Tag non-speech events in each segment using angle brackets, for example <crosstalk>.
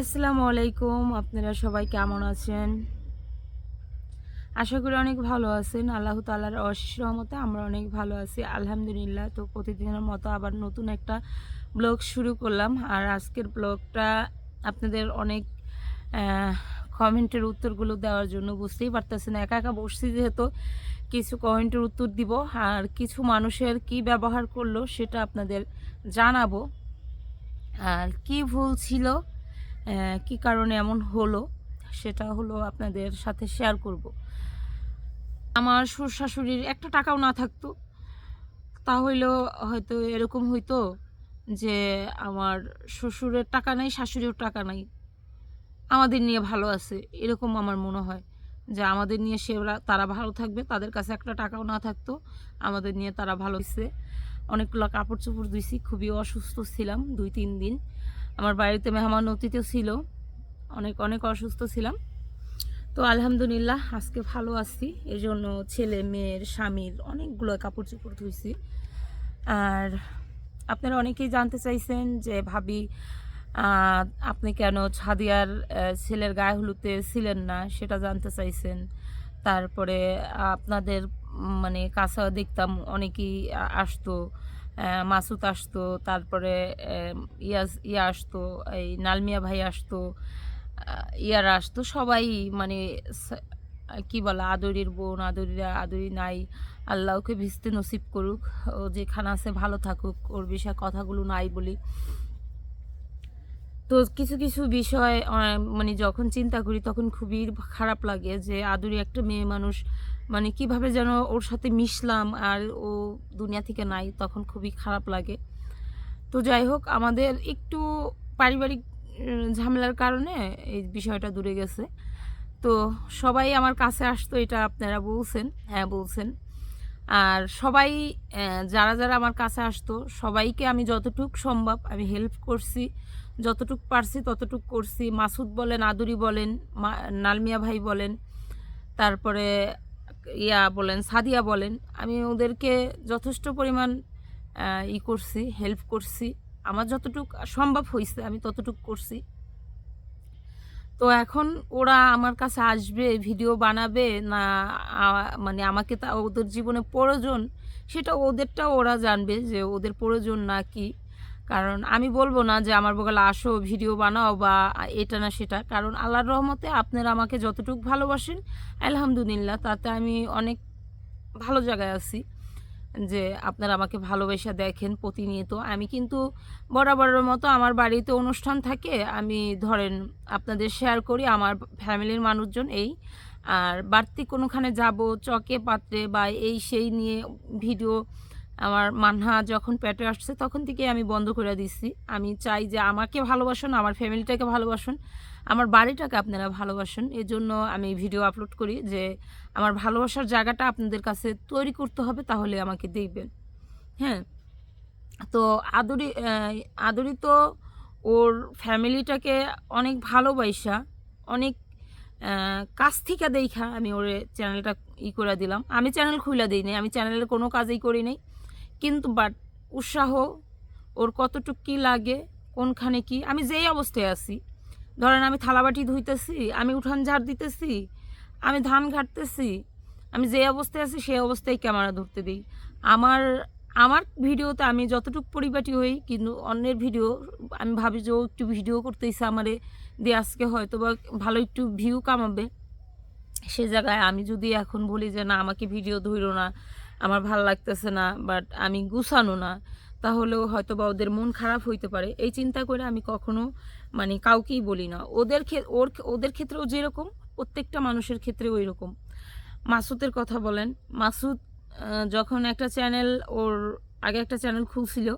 আসসালামু আলাইকুম, আপনারা সবাই কেমন আছেন? আশা করি অনেক ভালো আছেন। আল্লাহ তালার অশেষ রহমতে আমরা অনেক ভালো আছি। আলহামদুলিল্লাহ, তো প্রতিদিনের মতো আবার নতুন একটা ব্লগ শুরু করলাম। আর আজকের ব্লগটা আপনাদের অনেক কমেন্টের উত্তরগুলো দেওয়ার জন্য বুঝতেই পারতেছেন। একা একা বসছি যেহেতু, কিছু কমেন্টের উত্তর দিব। আর কিছু মানুষের কি ব্যবহার করল সেটা আপনাদের জানাব। আর কি ভুল ছিল কি কারণে এমন হলো সেটা হলো আপনাদের সাথে শেয়ার করব। আমার শ্বশুর শাশুড়ির একটা টাকাও না থাকতো। তাহলেও হয়তো এরকম হইতো যে আমার শ্বশুরের টাকা নাই, শাশুড়ির টাকা নাই। আমাদের নিয়ে ভালো আছে, এরকম আমার মনে হয় যে আমাদের নিয়ে সে তারা ভালো থাকবে, তাদের কাছে একটা টাকাও না থাকতো, আমাদের নিয়ে তারা ভালো হয়েছে অনেকগুলো কাপড় চোপড় ধুইছি, খুবই অসুস্থ ছিলাম দুই তিন দিন। আমার বাড়িতে মেহমান অতিথি ছিল। অনেক অনেক অসুস্থ ছিলাম। তো আলহামদুলিল্লাহ আজকে ভালো আছি। এই জন্য ছেলে, মেয়ের, স্বামীর অনেকগুলো কাপড় চোপড় ধুইছি। আর আপনারা অনেকেই জানতে চাইছেন যে, ভাবি আপনি কেন ছাদিয়ার ছেলের গায়ে হলুদে ছিলেন না? সেটা জানতে চাইছেন। তারপরে আপনাদের মানে কাছে দেখতাম অনেকেই আসতো। মাসুদ আসতো, তারপরে ইয়াস ইয়া আসতো, এই নালমিয়া ভাই আসতো ইয়ারা আসতো, সবাই মানে কি বলে, আদরির বোন, আদরিরা, আদরি নাই আল্লাহ ওকে ভিজতে নসিব করুক, ও যেখানে আছে ভালো থাকুক, ওর বিষয়ে কথাগুলো নাই বলি। তো কিছু কিছু বিষয় মানে যখন চিন্তা করি, তখন খুবই খারাপ লাগে যে আদুরি একটা মেয়ে মানুষ মানে কীভাবে যেন ওর সাথে মিশলাম আর ও দুনিয়া থেকে নাই, তখন খুবই খারাপ লাগে। তো যাই হোক, আমাদের একটু পারিবারিক ঝামেলার কারণে এই বিষয়টা দূরে গেছে। তো সবাই আমার কাছে আসতো, এটা আপনারা বলছেন হ্যাঁ বলছেন। আর সবাই যারা যারা আমার কাছে আসতো, সবাইকে আমি যতটুক সম্ভব আমি হেল্প করছি। যতটুক পারছি ততটুক করছি। মাসুদ বলেন, আদুরি বলেন নালমিয়া ভাই বলেন, তারপরে ইয়া বলেন, সাদিয়া বলেন, আমি ওদেরকে যথেষ্ট পরিমাণ ই করছি হেল্প করছি। আমার যতটুক সম্ভব হয়েছে আমি ততটুক করছি। তো এখন ওরা আমার কাছে আসবে, ভিডিও বানাবে, না মানে আমাকে তা ওদের জীবনে প্রয়োজন, সেটা ওদেরটাও ওরা জানবে যে ওদের প্রয়োজন না কি। কারণ আমি বলব না যে আমার বগলে আসো, ভিডিও বানাও বা এটা না সেটা। কারণ আল্লাহর রহমতে আপনারা আমাকে যতটুকু ভালোবাসেন, আলহামদুলিল্লাহ, তাতে আমি অনেক ভালো জায়গায় আছি যে আপনারা আমাকে ভালোবাসা দেখেন প্রতিনিয়ত। আমি কিন্তু বরাবরের মতো আমার বাড়িতে অনুষ্ঠান থাকে, আমি ধরেন আপনাদের শেয়ার করি আমার ফ্যামিলির মানুষজন এই। আর বাড়তি কোনোখানে যাব, চকে পাত্রে বা এই সেই নিয়ে ভিডিও আমার মান্হা যখন পেটে আসছে তখন থেকে আমি বন্ধ করে দিচ্ছি আমি চাই যে আমাকে ভালোবাসুন আমার ফ্যামিলিটাকে ভালোবাসুন আমার বাড়িটাকে আপনারা ভালোবাসুন। এই জন্য আমি ভিডিও আপলোড করি যে আমার ভালোবাসার জায়গাটা আপনাদের কাছে তৈরি করতে হবে তাহলে আমাকে দেখবেন। হ্যাঁ? তো আদরি আহ, আদরি তো ওর ফ্যামিলিটাকে অনেক ভালোবাসা অনেক কাছ থেকে দেখা আমি ওর চ্যানেলটা ই করে দিলাম। আমি চ্যানেল খুলে দিই নাই আমি চ্যানেলের কোনো কাজই করি নাই। কিন্তু বাট উৎসাহ, ওর কতটুক কী লাগে, কোনখানে কি, আমি যেই অবস্থায় আছি, ধরেন আমি থালাবাটি ধুইতেছি, আমি উঠান ঝাড় দিতেছি, আমি ধান ঘাটতেছি, আমি যে অবস্থায় আছি সেই অবস্থায় ক্যামেরা ধরতে দিই। আমার আমার ভিডিওতে আমি যতটুকু পরিপাটি হই, কিন্তু অন্যের ভিডিও, আমি ভাবি যে একটু ভিডিও করতেইছে আমারে দিয়ে আজকে হয়তো বা ভালো একটু ভিউ কামাবে। সে জায়গায় আমি যদি এখন বলি যে না, আমাকে ভিডিও ধরো না আমার ভালো লাগতেছে না বাট আমি গুছানো না, তাহলেও হয়তো বা ওদের মন খারাপ হইতে পারে। এই চিন্তা করে আমি কখনো মানে কাউকেই বলি না। ওদের ওর ওদের ক্ষেত্রেও যেরকম, প্রত্যেকটা মানুষের ক্ষেত্রে ওই রকম মাসুদের কথা বলেন। মাসুদ যখন একটা চ্যানেল ওর, আগে একটা চ্যানেল খুলছিল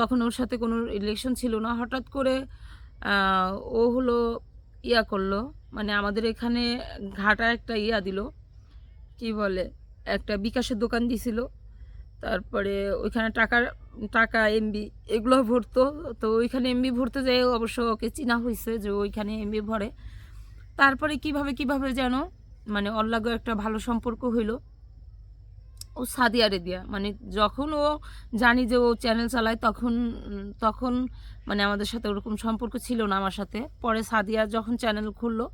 তখন ওর সাথে কোনো রিলেশন ছিল না। হঠাৎ করে ও হলো ইয়া করল মানে আমাদের এখানে ঘাটা একটা ইয়া দিল, কি বলে? একটা বিকাশের দোকান দিছিল তারপরে ওইখানে টাকার, টাকা এমবি এগুলো ভরতো। তো ওইখানে এমবি ভরতে যেয়ে অবশ্য ওকে চিনা হয়েছে যে ওইখানে এমবি ভরে। তারপরে কীভাবে কীভাবে যেন মানে অল্লাগ একটা ভালো সম্পর্ক হইল। ও সাদিয়ারে দিয়া মানে যখন ও জানি যে ও চ্যানেল চালায়, তখন তখন মানে আমাদের সাথে ওরকম সম্পর্ক ছিল না আমার সাথে। পরে সাদিয়া যখন চ্যানেল খুললো,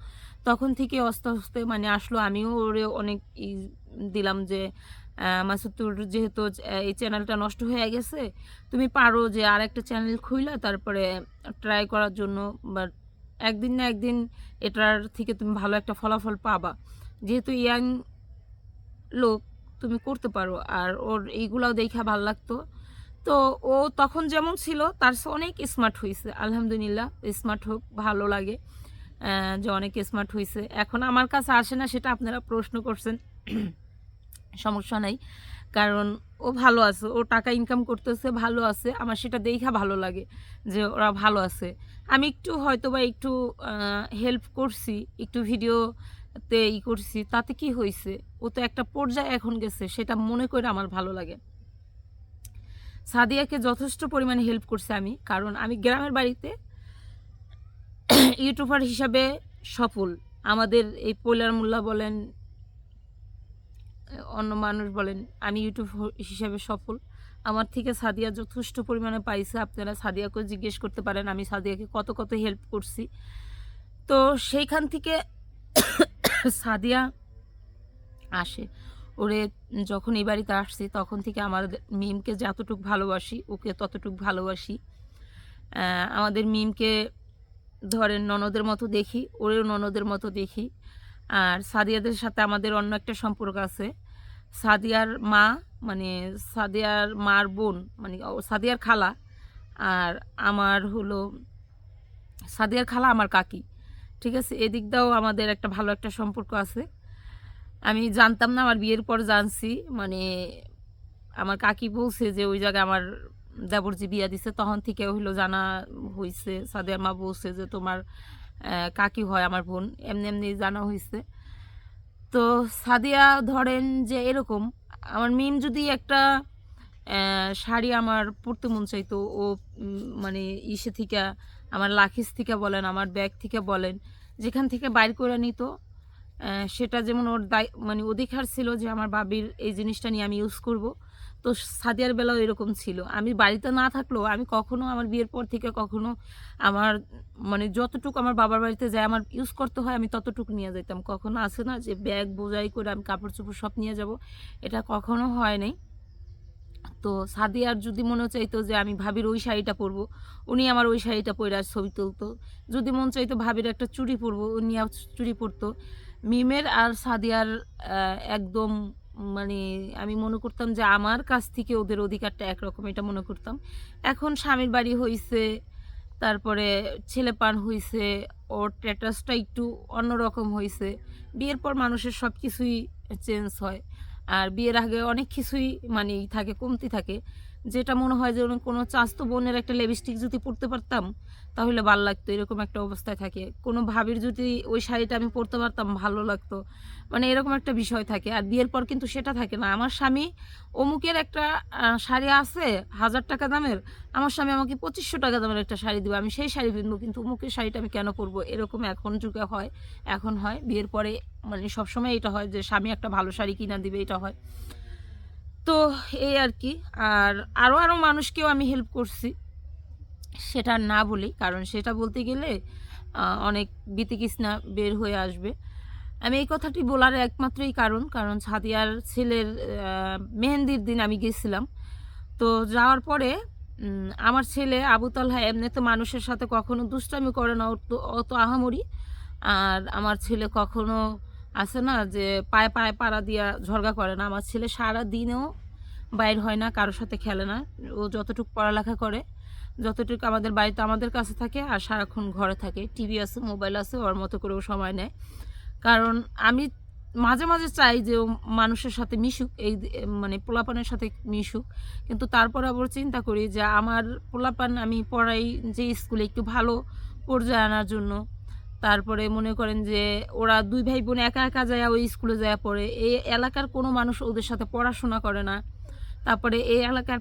তখন থেকে আস্তে আস্তে মানে আসলো। আমিও ওরে অনেক দিলাম যে মাসুদ তোর যেহেতু এই চ্যানেলটা নষ্ট হয়ে গেছে, তুমি পারো যে আর একটা চ্যানেল খুইলা, তারপরে ট্রাই করার জন্য বাট একদিন না একদিন এটার থেকে তুমি ভালো একটা ফলাফল পাবা। যেহেতু ইয়াং লোক, তুমি করতে পারো, আর ওর এইগুলাও দেখা ভালো লাগতো। তো ও তখন যেমন ছিল, তার অনেক স্মার্ট হয়েছে আলহামদুলিল্লাহ স্মার্ট হোক, ভালো লাগে যে অনেক স্মার্ট হয়েছে এখন আমার কাছে আসে না, সেটা আপনারা প্রশ্ন করছেন। সমস্যা নাই। কারণ ও ভালো আছে, ও টাকা ইনকাম করতেছে, ভালো আছে, আমার সেটা দেখা ভালো লাগে যে ওরা ভালো আছে। আমি একটু হয়তো বা একটু হেল্প করছি, একটু ভিডিওতে ই করছি, তাতে কি হয়েছে ও তো একটা পর্যায়ে এখন গেছে, সেটা মনে করে আমার ভালো লাগে। সাদিয়াকে যথেষ্ট পরিমাণে হেল্প করছে আমি, কারণ আমি গ্রামের বাড়িতে <coughs> ইউটিউবার হিসাবে সফল। আমাদের এই পৈলার মোল্লা বলেন অন্য মানুষ বলেন, আমি ইউটিউব হিসাবে সফল। আমার থেকে সাদিয়া যথেষ্ট পরিমাণে পাইছে, আপনারা সাদিয়াকেও জিজ্ঞেস করতে পারেন, আমি সাদিয়াকে কত কত হেল্প করছি। তো সেইখান থেকে <coughs> সাদিয়া আসে। ওরে, যখন এই বাড়িতে আসছি, তখন থেকে আমাদের মিমকে যতটুকু ভালোবাসি, ওকে ততটুকু ভালোবাসি। আমাদের মিমকে ধরেন ননদের মতো দেখি, ওরেও ননদের মতো দেখি। আর সাদিয়াদের সাথে আমাদের অন্য একটা সম্পর্ক আছে। সাদিয়ার মা মানে সাদিয়ার মার বোন মানে সাদিয়ার খালা আর আমার হলো, সাদিয়ার খালা আমার কাকি। ঠিক আছে? এদিক দাও আমাদের একটা ভালো একটা সম্পর্ক আছে। আমি জানতাম না, আমার বিয়ের পর জানছি মানে আমার কাকি বলছে যে ওই জায়গায় আমার দেবরজি বিয়া দিছে, তখন থেকে হইল জানা হয়েছে সাদিয়ার মা বলছে যে তোমার কাকি হয় আমার বোন, এমনি এমনি জানা হয়েছে তো সাদিয়া ধরেন যে এরকম, আমার মিম যদি একটা শাড়ি আমার পরতে মন চাইতো, ও মানে ইসে থেকে, আমার লাখিস থেকে বলেন, আমার ব্যাগ থেকে বলেন, যেখান থেকে বাইর করে নিত সেটা যেমন ওর দায় মানে অধিকার ছিল যে আমার বাবির এই জিনিসটা নিয়ে আমি ইউজ করব। তো সাদিয়ার বেলাও এরকম ছিল। আমি বাড়িতে না থাকলেও আমি কখনো আমার বিয়ের পর থেকে কখনো আমার মানে যতটুকু আমার বাবার বাড়িতে যায় আমার ইউজ করতে হয় আমি ততটুকু নিয়ে যেতাম কখনো আছে না যে ব্যাগ, বোঝাই করে আমি কাপড় চোপড় সব নিয়ে যাব। এটা কখনো হয় নাই। তো সাদিয়ার যদি মনে চাইতো যে আমি ভাবির ওই শাড়িটা পরবো, উনি আমার ওই শাড়িটা পরে আর ছবি তুলতো। যদি মন চাইতো ভাবির একটা চুড়ি পরবো, উনি চুড়ি পরতো। মিমের আর সাদিয়ার একদম মানে আমি মনে করতাম যে আমার কাছ থেকে ওদের অধিকারটা একরকম, এটা মনে করতাম। এখন স্বামীর বাড়ি হইছে, তারপরে ছেলে পান হয়েছে ওর স্ট্যাটাসটা একটু অন্যরকম হয়েছে বিয়ের পর মানুষের সব কিছুই চেঞ্জ হয়। আর বিয়ের আগে অনেক কিছুই মানে থাকে, কমতি থাকে। যেটা মনে হয় যে কোনো চাস্তো বোনের একটা লিপস্টিক যদি পরতে পারতাম, তাহলে ভালো লাগতো, এরকম একটা অবস্থায় থাকে। কোনো ভাবির যদি ওই শাড়িটা আমি পরতে পারতাম, ভালো লাগতো। মানে এরকম একটা বিষয় থাকে। আর বিয়ের পর কিন্তু সেটা থাকে না। আমার স্বামী অমুকের একটা শাড়ি আছে হাজার টাকা দামের, আমার স্বামী আমাকে পঁচিশশো টাকা দামের একটা শাড়ি দেবে। আমি সেই শাড়ি কিনবো কিন্তু অমুকের শাড়িটা আমি কেন পরবো? এরকম এখন যুগে হয়, এখন হয়। বিয়ের পরে মানে সবসময় এটা হয় যে স্বামী একটা ভালো শাড়ি কিনা দিবে, এটা হয়। তো এই আর কি। আর আরও আরও মানুষকেও আমি হেল্প করছি। সেটা না বলি কারণ সেটা বলতে গেলে অনেক বিতিকিসনা বের হয়ে আসবে। আমি এই কথাটি বলার একমাত্রই কারণ কারণ ছাদিয়ার ছেলের মেহেন্দির দিন আমি গেছিলাম। তো যাওয়ার পরে আমার ছেলে আবু তালহা এমনি তো মানুষের সাথে কখনো দুষ্টামি করে না অত আহামরি। আর আমার ছেলে কখনো আছে না যে পায়ে পায়ে পাড়া দিয়া ঝরগা করে না। আমার ছেলে সারা দিনেও বাইর হয় না, কারোর সাথে খেলে না। ও যতটুকু পড়ালেখা করে, যতটুকু আমাদের বাড়িতে আমাদের কাছে থাকে আর সারাক্ষণ ঘরে থাকে। টিভি আছে মোবাইল আছে, ওর মতো করে ও সময় নেয়। কারণ আমি মাঝে মাঝে চাই যে ও মানুষের সাথে মিশুক, এই মানে পোলাপানের সাথে মিশুক। কিন্তু তারপর আবার চিন্তা করি যে আমার পোলাপান আমি পড়াই যে স্কুলে একটু ভালো পর্যায়ে আনার জন্য তারপরে মনে করেন যে ওরা দুই ভাই বোন একা একা যায় ওই স্কুলে যায় পড়ে। এই এলাকার কোনো মানুষ ওদের সাথে পড়াশোনা করে না। তারপরে এই এলাকার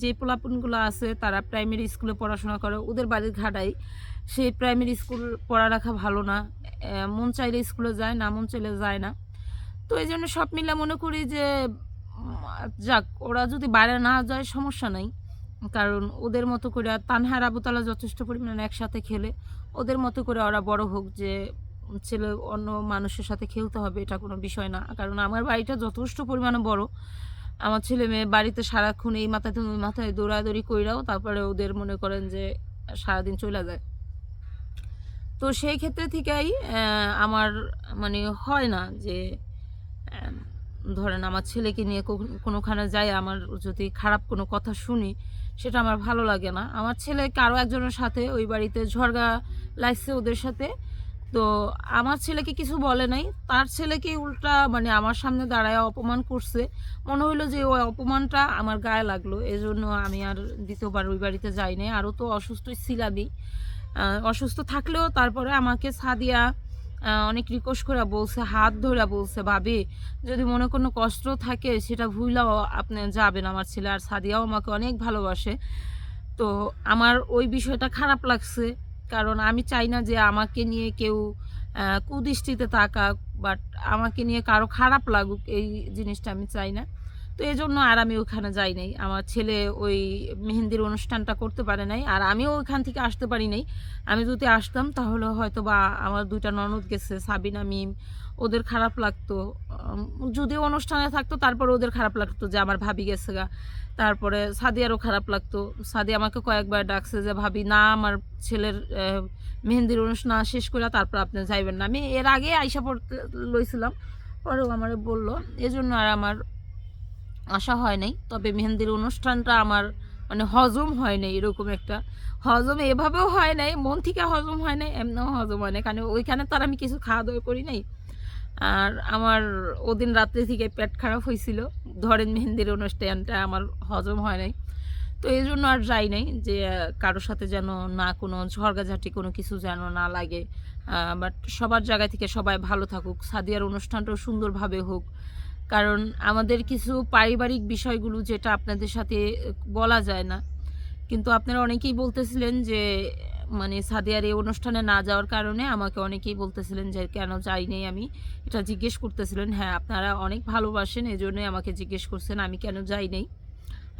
যে পোলাপনগুলো আছে তারা প্রাইমারি স্কুলে পড়াশোনা করে, ওদের বাড়ির ঘাটাই। সেই প্রাইমারি স্কুল পড়া রাখা ভালো না। মন চাইলে স্কুলে যায়, না মন চাইলে যায় না। তো এই জন্য সব মিলে মনে করি যে যাক, ওরা যদি বাইরে না যায় সমস্যা নাই। কারণ ওদের মতো করে তানহার আবুতালা যথেষ্ট পরিমাণে একসাথে খেলে। ওদের মতো করে ওরা বড় হোক যে, ছেলে অন্য মানুষের সাথে খেলতে হবে, এটা কোনো বিষয় না। কারণ আমার বাড়িটা যথেষ্ট পরিমাণে বড়। আমার ছেলে মেয়ে বাড়িতে সারাক্ষণ এই মাথায় ওই মাথায় দৌড়াদৌড়ি কইরাও তারপরে ওদের মনে করেন যে, সারাদিন চলে যায়। তো সেই ক্ষেত্রে থেকেই আমার মানে হয় না যে ধরেন আমার ছেলেকে নিয়ে কোনোখানে যাই, আমার যদি খারাপ কোনো কথা শুনি, সেটা আমার ভালো লাগে না। আমার ছেলে কারও একজনের সাথে ওই বাড়িতে ঝড়গা লাগছে ওদের সাথে। তো আমার ছেলেকে কিছু বলে নাই। তার ছেলেকে উল্টা মানে আমার সামনে দাঁড়ায় অপমান করছে। মনে হলো যে ওই অপমানটা আমার গায়ে লাগল। এজন্য আমি আর দ্বিতীয়বার ওই বাড়িতে যাই নাই। আরও তো অসুস্থই ছিলামই। অসুস্থ থাকলেও তারপরে আমাকে সাদিয়া অনেক রিকোয়েস্ট করে বলছে, হাত ধরে বলছে, ভাবি, যদি মনে কোনো কষ্ট থাকে সেটা ভুলাও আপনি যাবেন আমার ছেলে। আর সাদিয়াও আমাকে অনেক ভালোবাসে। তো আমার ওই বিষয়টা খারাপ লাগছে। কারণ আমি চাই না যে আমাকে নিয়ে কেউ কুদৃষ্টিতে তাকাক বাট আমাকে নিয়ে কারও খারাপ লাগুক, এই জিনিসটা আমি চাই না। তো এই জন্য আর আমি ওখানে যাই নাই। আমার ছেলে ওই মেহেন্দির অনুষ্ঠানটা করতে পারে নাই, আর আমিও ওইখান থেকে আসতে পারি নাই। আমি যদি আসতাম, তাহলে হয়তো বা আমার দুইটা ননদ গেছে, সাবিনা, মিম, ওদের খারাপ লাগতো। যদিও অনুষ্ঠানে থাকতো, তারপর ওদের খারাপ লাগতো যে আমার ভাবি গেছে গা। তারপরে সাদিয়ারও খারাপ লাগতো। সাদি আমাকে কয়েকবার ডাকছে যে, ভাবি, না, আমার ছেলের মেহেন্দির অনুষ্ঠান শেষ করে তারপর আপনি যাইবেন না। আমি এর আগে আইসা পড়তে লইছিলাম, পরেও আমার বলল। এজন্য আর আমার আশা হয় নাই। তবে মেহেন্দির অনুষ্ঠানটা আমার মানে হজম হয় নাই এরকম একটা। হজম এভাবেও হয় নাই, মন থেকে হজম হয় নাই, এমনিও হজম হয় নাই। কারণ ওইখানে তো আর আমি কিছু খাওয়া দাওয়া করি নাই। আর আমার ওদিন রাত্রে থেকে পেট খারাপ হয়েছিল। ধরেন মেহেন্দির অনুষ্ঠানটা আমার হজম হয় নাই। তো এই জন্য আর যাই নাই যে, কারোর সাথে যেন না কোনো ঝড়গাঝাটি কোনো কিছু যেন না লাগে। বাট সবার জায়গা থেকে সবাই ভালো থাকুক। সাদিয়ার অনুষ্ঠানটাও সুন্দরভাবে হোক। কারণ আমাদের কিছু পারিবারিক বিষয়গুলো যেটা আপনাদের সাথে বলা যায় না। কিন্তু আপনারা অনেকেই বলতেছিলেন যে মানে সাদিয়ার এই অনুষ্ঠানে না যাওয়ার কারণে আমাকে অনেকেই বলতেছিলেন যে, কেন যাই নাই আমি? এটা জিজ্ঞেস করতেছিলেন। হ্যাঁ আপনারা অনেক ভালোবাসেন এই জন্যই আমাকে জিজ্ঞেস করছেন আমি কেন যাই নাই।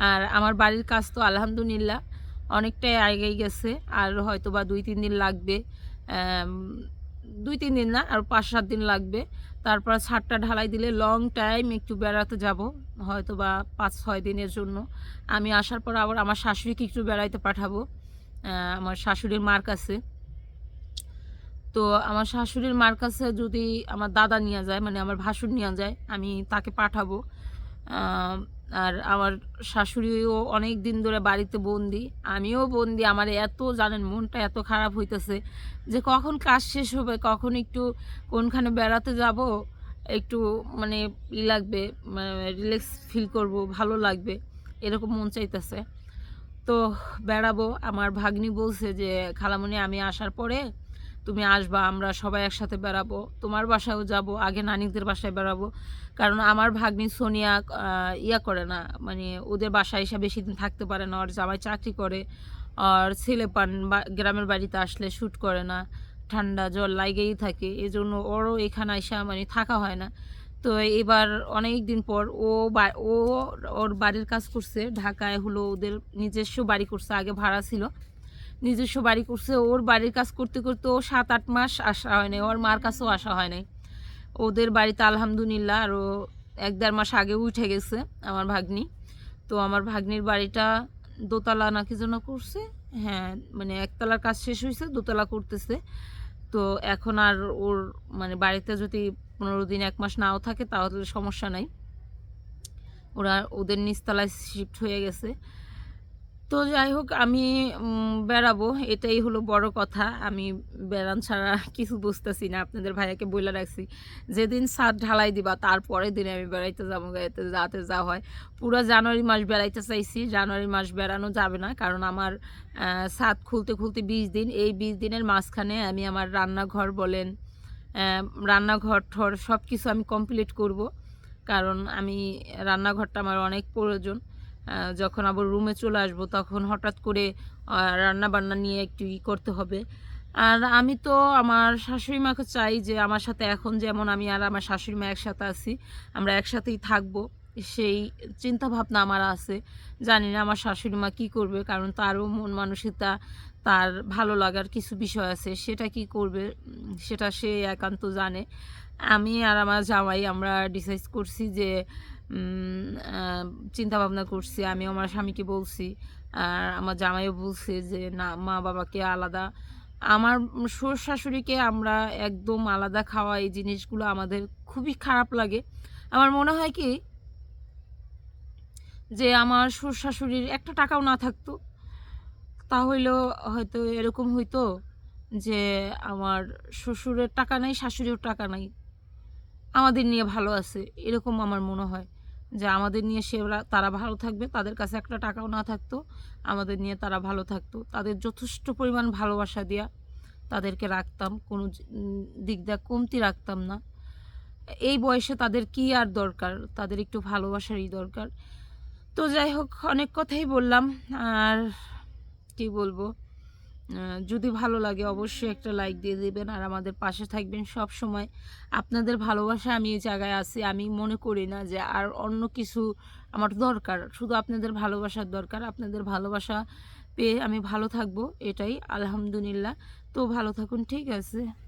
আর আমার বাড়ির কাজ তো আলহামদুলিল্লাহ অনেকটাই আগেই গেছে, আর হয়তো বা দুই তিন দিন লাগবে দুই তিন দিন না, আর পাঁচ সাত দিন লাগবে। তারপর ছাদটা ঢালাই দিলে লং টাইম একটু বেড়াতে যাব হয়তো বা পাঁচ, ছয় দিনের জন্য। আমি আসার পর আবার আমার শাশুড়িকে একটু বেড়াইতে পাঠাবো। আমার শাশুড়ির মার কাছে। তো আমার শাশুড়ির মার কাছে যদি আমার দাদা নিয়ে যায় মানে আমার ভাসুর নিয়ে যায়, আমি তাকে পাঠাবো। আর আমার শাশুড়িও অনেক দিন ধরে বাড়িতে বন্দি, আমিও বন্দি। আমার এত, জানেন, মনটা এত খারাপ হইতেছে যে কখন কাজ শেষ হবে, কখন একটু কোনখানে বেড়াতে যাব, একটু মানে ই লাগবে রিল্যাক্স ফিল করব, ভালো লাগবে, এরকম মন চাইতেছে। তো বেড়াবো, আমার ভাগ্নি বলছে যে খালামণি আমি আসার পরে তুমি আসবা, আমরা সবাই একসাথে বেড়াবো। তোমার বাসায়ও যাব, আগে নানিকদের বাসায় বেড়াবো। কারণ আমার ভাগ্নি সোনিয়া ইয়া করে না মানে ওদের বাসায় এসে বেশি দিন থাকতে পারে না, ওর জামাই চাকরি করে, আর ছেলে পান গ্রামের বাড়িতে আসলে শ্যুট করে না, ঠান্ডা জল লাগেই থাকে। এই জন্য ওরও এখানে আসা মানে থাকা হয় না। তো এবার অনেক দিন পর ও ও ওর বাড়ির কাজ করছে, ঢাকায় হলো ওদের নিজস্ব বাড়ি করছে, আগে ভাড়া ছিল। নিজস্ব বাড়ি করছে, ওর বাড়ির কাজ করতে করতে ও সাত, আট মাস আসা হয় নাই, ওর মার কাছেও আসা হয় নাই। ওদের বাড়িতে আলহামদুলিল্লাহ আরও এক দেড় মাস আগে উঠে গেছে আমার ভাগ্নি। তো আমার ভাগ্নির বাড়িটা দোতলা নাকি যেন করছে হ্যাঁ মানে একতলার কাজ শেষ হয়েছে দোতলা করতেছে। তো এখন আর ওর মানে বাড়িতে যদি পনেরো দিন, এক মাস নাও থাকে, তাহলে সমস্যা নাই। ওরা ওদের নিচতলায় শিফট হয়ে গেছে। তো যাই হোক, আমি বেড়াবো। এটাই হলো বড় কথা। আমি বেড়ান ছাড়া কিছু বুঝতেছি না। আপনাদের ভাইয়াকে বলে রাখছি, যেদিন ছাদ ঢালাই দিবা তারপরের দিনে আমি বেড়াইতে যাব গাইতে যাতে যা হয়। পুরো জানুয়ারি মাস বেড়াইতে চাইছি। জানুয়ারি মাস বেড়ানো যাবে না, কারণ আমার ছাদ খুলতে খুলতে বিশ দিন। এই বিশ দিনের মাঝখানে আমি আমার রান্নাঘর বলেন রান্নাঘর ঠর সব কিছু আমি কমপ্লিট করব। কারণ আমি, রান্নাঘরটা আমার অনেক প্রয়োজন। যখন আবার রুমে চলে আসব, তখন হঠাৎ করে রান্না বান্না নিয়ে একটু ই করতে হবে। আর আমি তো আমার শাশুড়ি মাকে চাই যে, আমার সাথে এখন যেমন আমি আর আমার শাশুড়ি মা একসাথে আছি, আমরা একসাথেই থাকব। সেই চিন্তা ভাবনা আমার আছে। জানি না আমার শাশুড়ি মা কী করবে, কারণ তারও মন মানসিকতা, তার ভালো লাগার কিছু বিষয় আছে, সেটা কি করবে, সেটা সে একান্ত জানে। আমি আর আমার জামাই আমরা ডিসাইড করছি যে চিন্তা ভাবনা করছি, আমি আমার স্বামীকে বলছি, আর আমার জামাইও বলছে যে, না, মা বাবাকে আলাদা। আমার শ্বশুর শাশুড়িকে আমরা একদম আলাদা খাওয়া এই জিনিসগুলো আমাদের খুবই খারাপ লাগে। আমার মনে হয় কি যে, আমার শ্বশুর শাশুড়ির একটা টাকাও না থাকতো। তাহলেও হয়তো এরকম হইতো যে, আমার শ্বশুরের টাকা নাই, শাশুড়ির টাকা নাই। আমাদের নিয়ে ভালো আছে, এরকম আমার মনে হয়। যে আমাদের নিয়ে সে তারা ভালো থাকবে, তাদের কাছে একটা টাকাও না থাকতো, আমাদের নিয়ে তারা ভালো থাকতো। তাদের যথেষ্ট পরিমাণ ভালোবাসা দেওয়া তাদেরকে রাখতাম, কোনো দিক কমতি রাখতাম না। এই বয়সে তাদের কি আর দরকার? তাদের একটু ভালোবাসারই দরকার। তো যাই হোক, অনেক কথাই বললাম, আর কি বলব? যদি ভালো লাগে অবশ্যই একটা লাইক দিয়ে দেবেন আর আমাদের পাশে থাকবেন সব সময় আপনাদের ভালোবাসা আমি এই জায়গায় আছি, আমি মনে করি না যে আর অন্য কিছু আমার দরকার। শুধু আপনাদের ভালোবাসার দরকার, আপনাদের ভালোবাসা পেয়ে আমি ভালো থাকব, এটাই আলহামদুলিল্লাহ। তো ভালো থাকুন, ঠিক আছে?